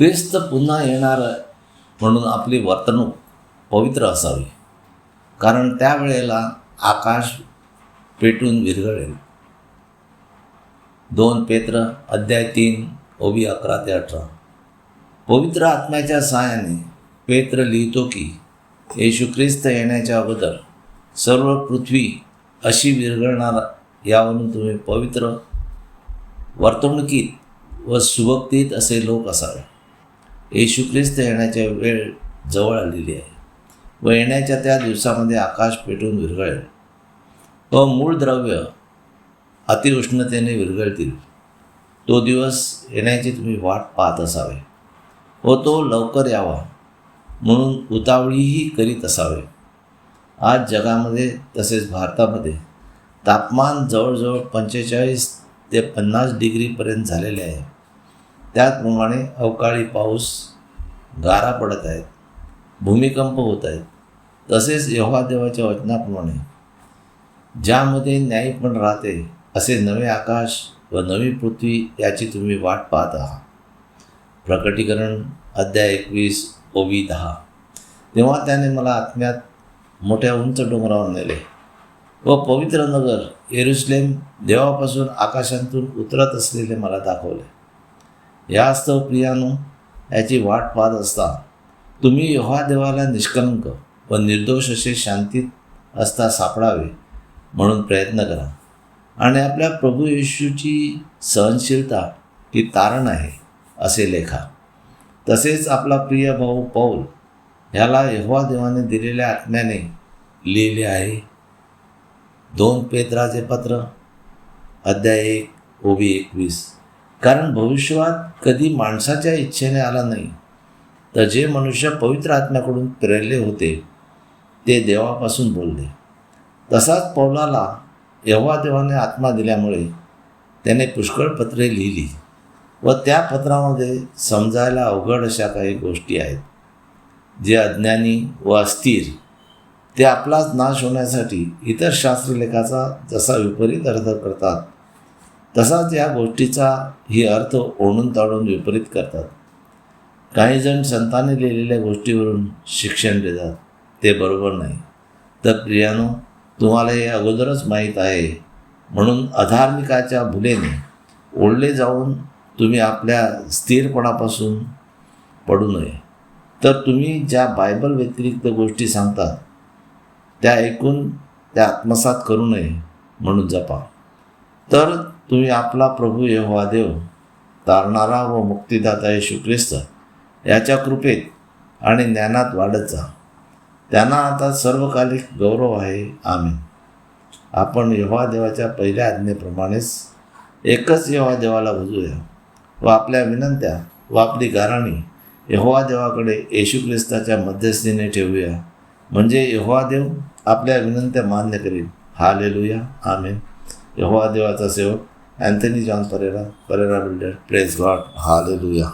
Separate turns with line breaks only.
ख्रिस्त पुन्हा येणार म्हणून आपली वर्तणूक पवित्र असावी. कारण त्यावेळेला आकाश पेटून विरघळेल. दोन पेत्र अध्याय तीन ओबी अकरा ते अठरा. पवित्र आत्म्याच्या सहाय्याने पेत्र लिहितो की येशू ख्रिस्त येण्याच्या अगोदर सर्व पृथ्वी अशी विरघळणार यावरून तुम्ही पवित्र वर्तणुकीत व सुभक्तीत असे लोक असावे. येशू ख्रिस्त येण्याच्या वेळ जवळ आलेली आहे व येण्याच्या त्या दिवसामध्ये आकाश पेटून विरघळेल. व मूळ द्रव्य अतिउष्णतेने विरघळतील. तो दिवस येण्याची तुम्ही वाट पाहत असावे व तो लवकर यावा म्हणून उतावळीही करीत असावे. आज जगामध्ये तसेच भारतामध्ये तापमान जवळजवळ पंचेचाळीस ते पन्नास डिग्रीपर्यंत झालेले आहे. त्याचप्रमाणे अवकाळी पाऊस गारा पडत आहेत भूमिकंप होत आहेत. तसेच यहोवा देवाच्या वचनाप्रमाणे ज्यामध्ये न्यायपण राहते असे नवे आकाश व नवी पृथ्वी याची तुम्ही वाट पाहत आहात. प्रकटीकरण अध्याय एकवीस ओवी दहा. तेव्हा त्याने मला आत्म्यात मोठ्या उंच डोंगरावर नेले व पवित्र नगर एरुस्लेम देवापासून आकाशांतून उतरत असलेले मला दाखवले. यास्तव प्रियानो याची वाट पाहत असता तुम्ही यव्हा देवाला निष्कलंक व निर्दोष असे शांतीत असता सापडावे म्हणून प्रयत्न करा. आणि आपल्या प्रभू येशूची सहनशीलता ही तारण आहे असे लेखा. तसेच आपला प्रिय भाऊ पौल ह्याला यहोवा देवाने दिलेल्या आत्म्याने लिहिले आहे. दोन पेत्राचे पत्र अध्याय एक ओबी एकवीस. कारण भविष्यवाद कधी माणसाच्या इच्छेने आला नाही तर जे मनुष्य पवित्र आत्म्याकडून प्रेरले होते ते देवापासून बोलले. तसाच पौलाला यव्हा देवाने आत्मा दिल्यामुळे त्याने पुष्कळ पत्रे लिहिली व त्या पत्रामध्ये समजायला अवघड अशा काही गोष्टी आहेत जे अज्ञानी व अस्थिर ते आपलाच नाश होण्यासाठी इतर शास्त्रलेखाचा जसा विपरीत अर्थ करतात तसाच या गोष्टीचा ही अर्थ ओढून ताडून विपरीत करतात. काही जण संतांनी लिहिलेल्या गोष्टीवरून शिक्षण देतात. ते बरोबर नाही. तर प्रियानो तुम्हाला हे अगोदरच माहीत आहे. म्हणून अधार्मिकाच्या भुलेने ओढले जाऊन तुम्ही आपल्या स्थिरपणापासून पडू नये. तर तुम्ही ज्या बायबल व्यतिरिक्त गोष्टी सांगतात त्या ऐकून त्या आत्मसात करू नये म्हणून जपा. तर तुम्ही आपला प्रभू यहोवा देव तारणारा व मुक्तिदाता येशू ख्रिस्त याच्या कृपेत आणि ज्ञानात वाढत जा. त्यांना आता सर्वकालिक गौरव आहे. आम्ही आपण यहोवा देवाच्या पहिल्या आज्ञेप्रमाणेच एकच यहोवा देवाला भजूया व आपल्या विनंत्या व आपली गाराणी यहोवा देवाकडे येशू ख्रिस्ताच्या मध्यस्थीने ठेवूया. म्हणजे यहोवा देव आपल्या विनंत्या मान्य करील हा लेलूया आम्ही यहोवा देवाचा सेवक Anthony John Pereira Pereira builder praise God hallelujah